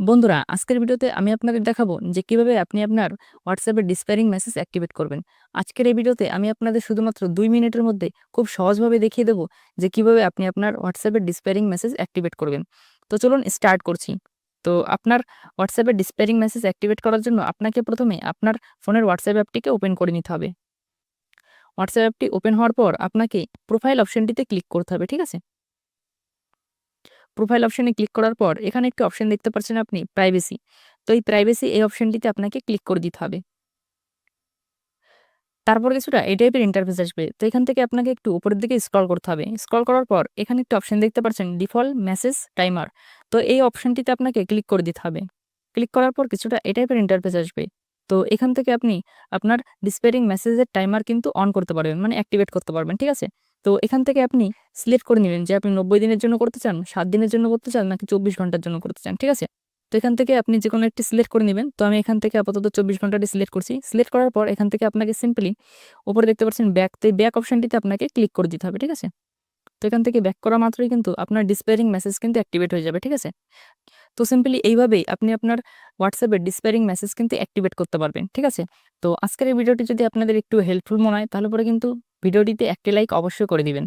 বন্ধুরা, আজকের ভিডিওতে আমি আপনাদের দেখাবো যে কীভাবে আপনি আপনার হোয়াটসঅ্যাপের ডিসপেয়ারিং মেসেজ অ্যাক্টিভেট করবেন। আজকের এই ভিডিওতে আমি আপনাদের শুধুমাত্র দুই মিনিটের মধ্যে খুব সহজভাবে দেখিয়ে দেবো যে কীভাবে আপনি আপনার হোয়াটসঅ্যাপের ডিসপেয়ারিং মেসেজ অ্যাক্টিভেট করবেন। তো চলুন স্টার্ট করছি। তো আপনার হোয়াটসঅ্যাপের ডিসপেয়ারিং মেসেজ অ্যাক্টিভেট করার জন্য আপনাকে প্রথমে আপনার ফোনের হোয়াটসঅ্যাপ অ্যাপটিকে ওপেন করে নিতে হবে। হোয়াটসঅ্যাপ অ্যাপটি ওপেন হওয়ার পর আপনাকে প্রোফাইল অপশনটিতে ক্লিক করতে হবে, ঠিক আছে? প্রোফাইল অপশনে ক্লিক করার পর, এখানে একটি অপশন দেখতে পাচ্ছেন আপনি প্রাইভেসি তো এই প্রাইভেসি এই অপশনটিতে আপনাকে ক্লিক করে দিতে হবে। তারপর কিছুটা এই টাইপের ইন্টারফেস আসবে। তো এখান থেকে আপনাকে একটু উপরের দিকে স্ক্রল করতে হবে। স্ক্রল করার পর, এখানে একটি অপশন দেখতে পাচ্ছেন ডিফল্ট মেসেজ টাইমার তো এই অপশনটিতে আপনাকে ক্লিক করে দিতে হবে। ক্লিক করার পর কিছুটা এই টাইপের ইন্টারফেস আসবে। তো এখান থেকে আপনি আপনার ডিসপেয়ারিং মেসেজের টাইমার কিন্তু অন করতে পারবেন মানে অ্যাক্টিভেট করতে পারবেন, ঠিক আছে? তো এখান থেকে আপনি সিলেক্ট করে নেবেন যে আপনি নব্বই দিনের জন্য করতে চান, সাত দিনের জন্য করতে চান, নাকি চব্বিশ ঘণ্টার জন্য করতে চান, ঠিক আছে? তো এখান থেকে আপনি যে কোনো একটি সিলেক্ট করে নেবেন। তো আমি এখান থেকে আপাতত চব্বিশ ঘন্টাটি সিলেক্ট করছি। সিলেক্ট করার পর এখান থেকে আপনাকে সিম্পলি ওপরে দেখতে পাচ্ছেন ব্যাক তো এই ব্যাক অপশানটিতে আপনাকে ক্লিক করে দিতে হবে, ঠিক আছে? তো এখান থেকে ব্যাক করা মাত্রই কিন্তু আপনার ডিসপেয়ারিং মেসেজ কিন্তু অ্যাক্টিভেট হয়ে যাবে, ঠিক আছে? তো সিম্পলি এইভাবেই আপনি আপনার হোয়াটসঅ্যাপে ডিসপেয়ারিং মেসেজ কিন্তু অ্যাক্টিভেট করতে পারবেন, ঠিক আছে? তো আজকের এই ভিডিওটি যদি আপনাদের একটু হেল্পফুল মনে হয়, তাহলে পরে কিন্তু ভিডিওটিতে একটি লাইক অবশ্যই করে দিবেন।